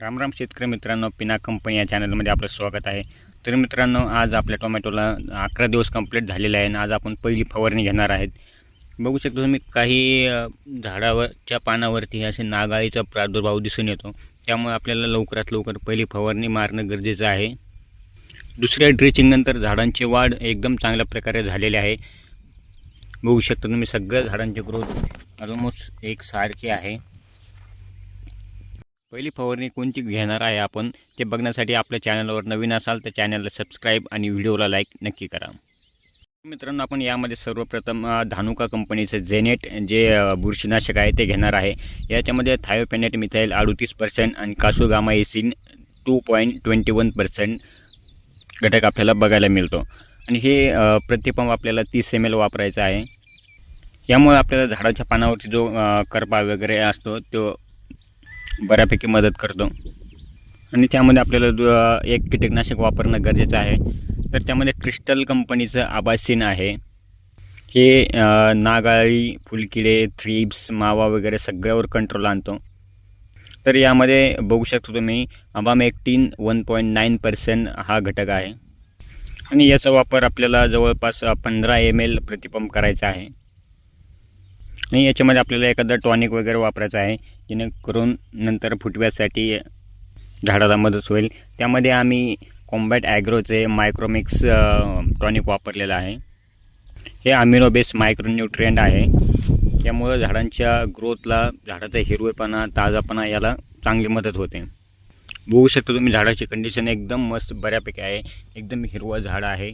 रामराम शेतकरी मित्रांनो पिना कंपनी या चॅनलमध्ये आपलं स्वागत आहे. तर मित्रांनो आज आपल्या टोमॅटोला अकरा दिवस कंप्लीट झालेला आहे आणि आज आपण पहिली फवारणी घेणार आहेत. बघू शकतो तुम्ही काही झाडावरच्या पानावरती असे नागाळीचा प्रादुर्भाव दिसून येतो. त्यामुळे आपल्याला लवकरात लवकर पहिली फवारणी मारणं गरजेचं आहे. दुसऱ्या ड्रेचिंगनंतर झाडांची वाढ एकदम चांगल्या प्रकारे झालेली आहे. बघू शकता तुम्ही सगळ्या झाडांची ग्रोथ ऑलमोस्ट एक सारखी आहे. पहिली फवारणी कोणती घेणार आहे आपण ते बघण्यासाठी आपल्या चॅनलवर नवीन असाल तर चॅनलला सबस्क्राईब आणि व्हिडिओला लाईक नक्की करा. मित्रांनो आपण यामध्ये सर्वप्रथम धानुका कंपनीचं झेनेट जे बुरशीनाशक आहे ते घेणार आहे. याच्यामध्ये थायोपेनेट मिथाईल अडुतीस पर्सेंट आणि कासूगामा एसिन two point twenty one percent घटक आपल्याला बघायला मिळतो. आणि हे प्रतिपंप आपल्याला तीस एम एल वापरायचा आहे. यामुळे आपल्याला झाडाच्या पानावरती जो करपा वगैरे असतो तो बऱ्यापैकी मदत करतो. आणि त्यामध्ये आपल्याला दु- एक कीटकनाशक वापरणं गरजेचं आहे. तर त्यामध्ये क्रिस्टल कंपनीचं आबासीन आहे. हे नागाळी फुलकिडे थ्रीप्स मावा वगैरे सगळ्यावर कंट्रोल आणतो. तर यामध्ये बघू शकतो तुम्ही abamectin one point nine percent हा घटक आहे. आणि याचा वापर आपल्याला जवळपास पंधरा एम एल प्रतिपंप करायचा आहे. आणि याच्यामध्ये आपल्याला एखादा टॉनिक वगैरे वापरायचं आहे जेणेकरून नंतर फुटव्यासाठी झाडाला मदत होईल. त्यामध्ये आम्ही कॉम्बॅट ॲग्रोचे मायक्रोमिक्स टॉनिक वापरलेलं आहे. हे अमिनो बेस मायक्रोन्यूट्रियंट आहे. त्यामुळं झाडांच्या ग्रोथला झाडाचा हिरवेपणा ताजापणा याला चांगली मदत होते. बघू शकता तुम्ही झाडाची कंडिशन एकदम मस्त बऱ्यापैकी आहे. एकदम हिरवं झाड आहे.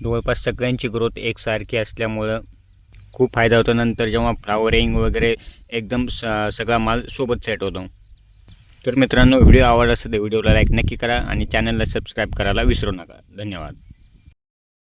जवळपास सगळ्यांची ग्रोथ एकसारखी असल्यामुळं खूप फायदा होतो. नंतर जेव्हा फ्लावरिंग वगैरे एकदम स सगळा माल सोबत सेट होतो. तर मित्रांनो व्हिडिओ आवडला असेल तर व्हिडिओला लाईक नक्की करा आणि चॅनलला सबस्क्राईब करायला विसरू नका. धन्यवाद.